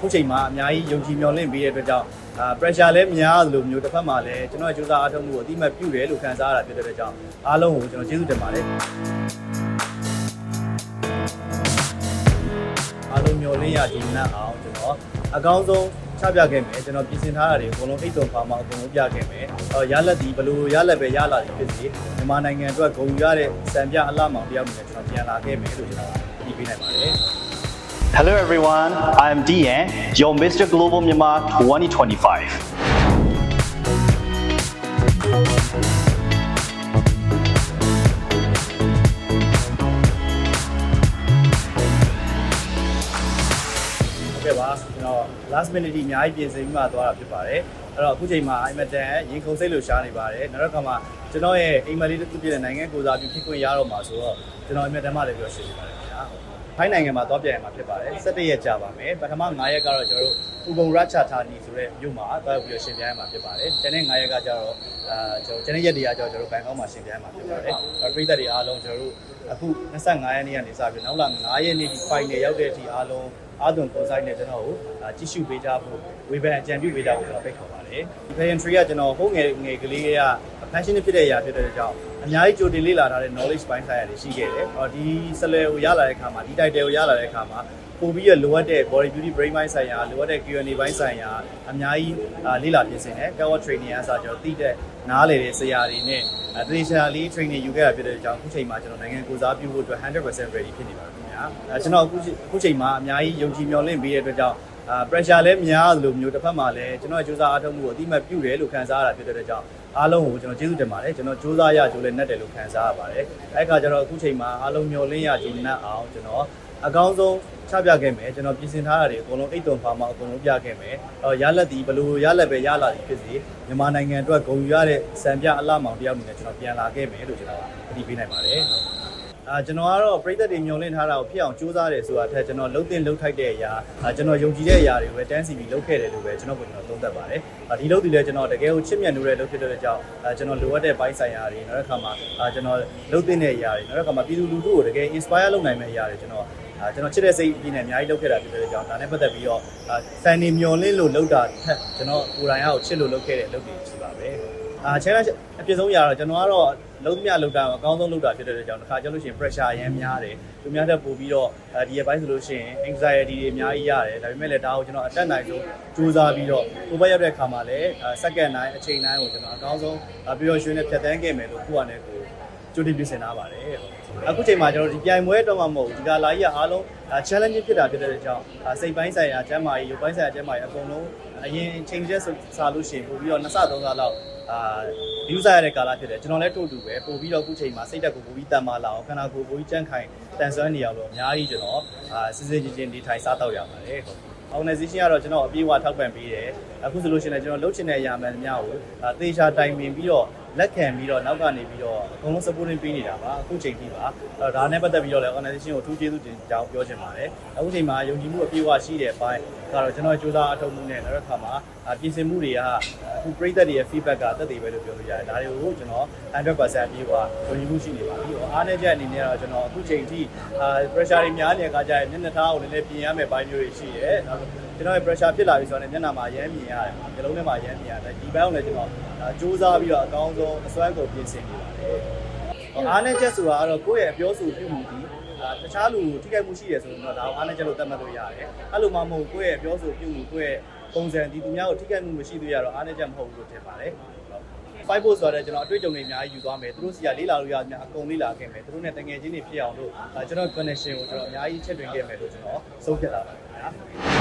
ခုချိန်မှာအများကြီးယုံကြည်မျှော်လင့်ပေးတဲ့အတွက်ကြောင့်အာ pressure လည်းများသလိုမျိုးတစ်ဖက်မှာလည်းကျွန်တော်ရဲ့ကြိုးစားအားထုတ်မှုကိုအတိအမှတ်ပြုတယ်လို့ခံစားရတာဖြစ်တဲ့အတွက်ကြောင့်အားလုံးကိုကျွန်တော်ကျေးဇူးတင်ပါတယ်အားလုံးမျှော်လင့်ရဒီနတ်အောင်ကျွန်တော်အကောင်းဆုံးချပြခဲ့မယ်ကျွန်တော်ပြင်ဆင်ထားတာတွေအကုန်လုံးအိတ်တုံပါမှာအကုန်လုံးပြခဲ့မယ်အော်ရလက်ဒီဘလို့ရလက်ပဲရလာတယ်ဖြစ်စီမြန်မာနိုင်ငံအတွက်ဂုဏ်ယူရတဲ့စံပြအလှမောင်တယောက်အနေနဲ့ကျွန်တော်ပြန်လာခဲ့မယ်လို့ကျွန်တော်ပြီးပေးနိုင်ပါတယ် Hello everyone, I'm Dian, your Mr. Global Myanmar 2025. ဟုတ်ကဲ့ပါကျွန်တော် last minute ဒီအများကြီးပြင်ဆင်ပြီးမှသွားတာဖြစ်ပါတယ်အဲ့တော့အခုချိန်မှာအိမ်မတန်ရင်ခုန်စိတ်လို့ရှားနေပါတယ်နောက်တစ်ခါမှာကျွန်တော်ရဲ့အိမ်မလေးတစ်ခုပြည့်တဲ့နိုင်ငံကိုစားပြုဖြစ်ခွင့်ရတော့မှာဆိုတော့ကျွန်တော်အိမ်မတန်မှလည်းပြောရှင်းနေပါတယ်ခင်ဗျာ ထိုင်းနိုင်ငံမှာသွားပြန်ရမှာဖြစ်ပါတယ်17ရက်ကြာပါမယ်ပထမ9ရက်ကတော့ကျွန်တော်တို့ဥပုံရချထာနီဆိုတဲ့မြို့မှာသွားပြီးတော့ရှင်ပြန်ရမှာဖြစ်ပါတယ်ကျန်တဲ့9ရက်ကကျတော့အာကျွန်တော်ကျန်တဲ့ရက်တွေကကျတော့ကျွန်တော်တို့ဘန်ကောက်မှာရှင်ပြန်ရမှာဖြစ်ပါတယ်အဲ့ပြည်သက်တွေအားလုံးကျွန်တော်တို့အခု25ရက်နေ့ကနေစပြီးနောက်လာ9ရက်နေ့ဒီ final ရောက်တဲ့အထိအားလုံးအားသွန်ပုံဆိုင်နဲ့ကျွန်တော်ကိုကြည့်ရှုပေးကြဖို့ဝေဖန်အကြံပြုပေးကြဖို့ကျွန်တော်ဖိတ်ခေါ်ပါတယ်ဒီ Payant Tree ကကျွန်တော်ဟိုးငယ်ငယ်ကလေးက passion ဖြစ်တဲ့အရာဖြစ်တဲ့ကြောင့်အများကြီးကြိုတင်လေ့လာထားတဲ့ knowledge ပိုင်းဆိုင်ရာတွေရှိခဲ့တယ်။အော်ဒီဆလဲကိုရလာတဲ့အခါမှာဒီ title ကိုရလာတဲ့အခါမှာ ပို့ပြီးရလိုအပ်တဲ့ body beauty brain mind ဆိုင်ရာလိုအပ်တဲ့ Q&A ဘိုင်းဆိုင်ရာအများကြီးလေ့လာပြင်ဆင်တယ်။ Cover training အစားကျွန်တော်သိတဲ့နားလေတဲ့ဆရာတွေနဲ့အသေးချာလေး training ယူခဲ့တာဖြစ်တဲ့ကြောင့်အခုချိန်မှာကျွန်တော်နိုင်ငံကိုစားပြုဖို့အတွက်100% ready ဖြစ်နေပါပြီခင်ဗျာ။အဲကျွန်တော်အခုအခုချိန်မှာအများကြီးယုံကြည်မျှော်လင့်ပေးတဲ့အတွက်ကြောင့်အာ pressure လည်းများသလိုမျိုးတစ်ဖက်မှာလည်းကျွန်တော်ရဲ့ကြိုးစားအားထုတ်မှုကိုအတိအမှတ်ပြုတယ်လို့ခံစားရတာဖြစ်တဲ့အတွက်ကြောင့်အားလုံးကိုကျွန်တော်ကျေးဇူးတင်ပါတယ်ကျွန်တော်ကြိုးစားရကြိုးလည်းနဲ့တယ်လို့ခံစားရပါတယ်အဲ့ခါကျတော့အခုချိန်မှာအားလုံးမျှော်လင့်ရကြိုးနဲ့အောင်ကျွန်တော် အကောင်းဆုံးချပြခဲ့မယ်ကျွန်တော်ပြင်ဆင်ထားတာတွေအကုန်လုံးအိတ်တုံပါမှာအကုန်လုံးပြခဲ့မယ်အော်ရလက်ဒီဘလို့ရလက်ပဲရလာတယ်ဖြစ်စီမြန်မာနိုင်ငံအတွက်ဂုဏ်ယူရတဲ့စံပြအလှမောင်တယောက်အနေနဲ့ကျွန်တော်ပြန်လာခဲ့မယ်လို့ကျွန်တော်အတည်ပြုနိုင်ပါတယ်အာကျွန်တော်ကတော့ပြည်သက်တွေညွှန်လင့်ထားတာကိုဖြစ်အောင်ကြိုးစားတယ်ဆိုတာထက်ကျွန်တော်လှုပ်တင်လှုပ်ထိုက်တဲ့အရာအာကျွန်တော်ယုံကြည်တဲ့အရာတွေကိုပဲတန်းစီပြီးလှုပ်ခဲ့တယ်လို့ပဲကျွန်တော်ကကျွန်တော်သုံးသပ်ပါတယ်အာဒီလှုပ်တွေလည်းကျွန်တော်တကယ်ကိုချစ်မြတ်နိုးတဲ့လှုပ်ဖြစ်တဲ့ကြောင့်အာကျွန်တော်လိုအပ်တဲ့ဘိုင်းဆိုင်ရာတွေနောက်တစ်ခါမှာအာကျွန်တော်လှုပ်တင်တဲ့အရာတွေနောက်တစ်ခါမှာပြည်သူလူထုကိုတကယ် inspire လုပ်နိုင်မယ့်အရာတွေကျွန်တော် အာကျွန်တော်ချစ်တဲ့စိတ်အပြည့်နဲ့အများကြီးလုပ်ခဲ့တာဖြစ်တဲ့ကြောင့်ဒါနဲ့ပတ်သက်ပြီးတော့အာဖန်နေမျော်လင့်လို့လုပ်တာထက်ကျွန်တော်ကိုယ်တိုင်အားကိုချစ်လို့လုပ်ခဲ့တဲ့လုပ်တွေရှိပါပဲအာ challenge အပြည့်ဆုံးရတော့ကျွန်တော်ကတော့လုံးမြလုပ်တာအကောင်းဆုံးလုပ်တာဖြစ်တဲ့အတွက်ကြောင့်တစ်ခါကျလို့ရှိရင် pressure အရင်များတယ်သူများတက်ပို့ပြီးတော့ဒီရဲ့ဘိုင်းဆိုလို့ရှိရင် anxiety တွေအများကြီးရတယ်ဒါပေမဲ့လည်းဒါကိုကျွန်တော်အတက်နိုင်ဆုံးစူးစမ်းပြီးတော့ကိုယ်ဘက်ရောက်တဲ့အခါမှာလည်း second တိုင်းအချိန်တိုင်းကိုကျွန်တော်အကောင်းဆုံးပြီးတော့ရွှေနဲ့ဖြတ်တန်းခဲ့မယ်လို့ကိုယ့်အနေနဲ့ကို ကြိုတင်ပြင်ဆင်ထားပါတယ်အခုချိန်မှာကျွန်တော်ဒီပြိုင်ပွဲတော့မှမဟုတ်ဘူးဒီကလာကြီးကအားလုံး challenge ဖြစ်တာဖြစ်တဲ့ကြောင့်စိတ်ပိုင်းဆိုင်ရာကျန်းမာရေးရုပ်ပိုင်းဆိုင်ရာကျန်းမာရေးအကုန်လုံးအရင်ချိန်ချက်စားလို့ရှိရင်ပို့ပြီးတော့နှစ်ဆသုံးဆလောက်အာဒီဥစားရတဲ့ကာလဖြစ်တယ်ကျွန်တော်လည်းထို့တူပဲပို့ပြီးတော့အခုချိန်မှာစိတ်တက်ကိုပို့ပြီးတန်မာလာအောင်ခန္ဓာကိုယ်ပို့ပြီးကြန့်ခိုင်တန်ဆွမ်းနေအောင်လို့အများကြီးကျွန်တော်အာစစ်စစ်ချင်းချင်းနေထိုင်စားတော့ရပါတယ်ဟုတ် organization ကတော့ကျွန်တော်အပြည့်အဝထောက်ပံ့ပေးတယ်အခုဆိုလို့ရှိရင်လည်းကျွန်တော်လုပ်ချင်တဲ့အရာမှန်သမျှကိုသေချာတိုင်ပင်ပြီးတော့ လက်ခံပြီးတော့နောက်ကနေပြီးတော့အကုန်လုံး supporting ပေးနေတာပါအခုချိန်ထိပါအဲ့တော့ဒါနဲ့ပတ်သက်ပြီးတော့လည်း organization ကိုအထူးကျေးဇူးတင်ကြောင်းပြောချင်ပါတယ်အခုချိန်မှာယုံကြည်မှုအပြည့်အဝရှိတဲ့အပိုင်းကတော့ကျွန်တော်စူးစမ်းအထောက်မှုနဲ့နောက်တစ်ခါမှာပြင်ဆင်မှုတွေကအခုပြည်သက်တွေရဲ့ feedback ကတက်တည်ပဲလို့ပြောလို့ရတယ်ဒါတွေကိုကျွန်တော်100%အပြည့်အဝယုံကြည်မှုရှိနေပါပြီအားနည်းချက်အနေနဲ့တော့ကျွန်တော်အခုချိန်ထိအာ pressure တွေများနေတဲ့အခါကျရင်မျက်နှာသားကိုလည်းပြင်ရမယ်ပိုင်းမျိုးတွေရှိရဲနောက် ကျွန်တော်ရဲ့ pressure ဖြစ်လာပြီဆိုတော့မျက်နှာမှာရမ်းမြင်ရတယ်။ဒီလုံးထဲမှာရမ်းမြင်ရတယ်။ဒီဘက်ကိုလည်းကျွန်တော်စူးစမ်းပြီးတော့အကောင်းဆုံးအစွမ်းကုန်ပြင်ဆင်နေပါတယ်။အားနဲ့ချက်ဆိုတာကတော့ကိုယ့်ရဲ့အပြောဆိုပြုမှုဒီတခြားလူထိခိုက်မှုရှိတယ်ဆိုတော့ဒါကိုအားနဲ့ချက်လို့သတ်မှတ်လို့ရတယ်။အဲ့လိုမှမဟုတ်ကိုယ့်ရဲ့အပြောဆိုပြုမှုကိုယ့်ရဲ့ပုံစံဒီသူများကိုထိခိုက်မှုမရှိသေးရတော့အားနဲ့ချက်မဟုတ်ဘူးလို့ထင်ပါတယ်။ five post ဆိုတော့ကျွန်တော်အတွေ့အကြုံတွေအများကြီးယူသွားမယ်သူတို့စီကလေးလာလို့ရများအကုန်လေးလာခဲ့မယ်သူတို့နဲ့တငယ်ချင်းတွေဖြစ်အောင်လို့ကျွန်တော် connection ကိုကျွန်တော်အများကြီးချက်တွင်ခဲ့မယ်လို့ကျွန်တော်ဆုံးဖြတ်လာပါတယ်ခင်ဗျာ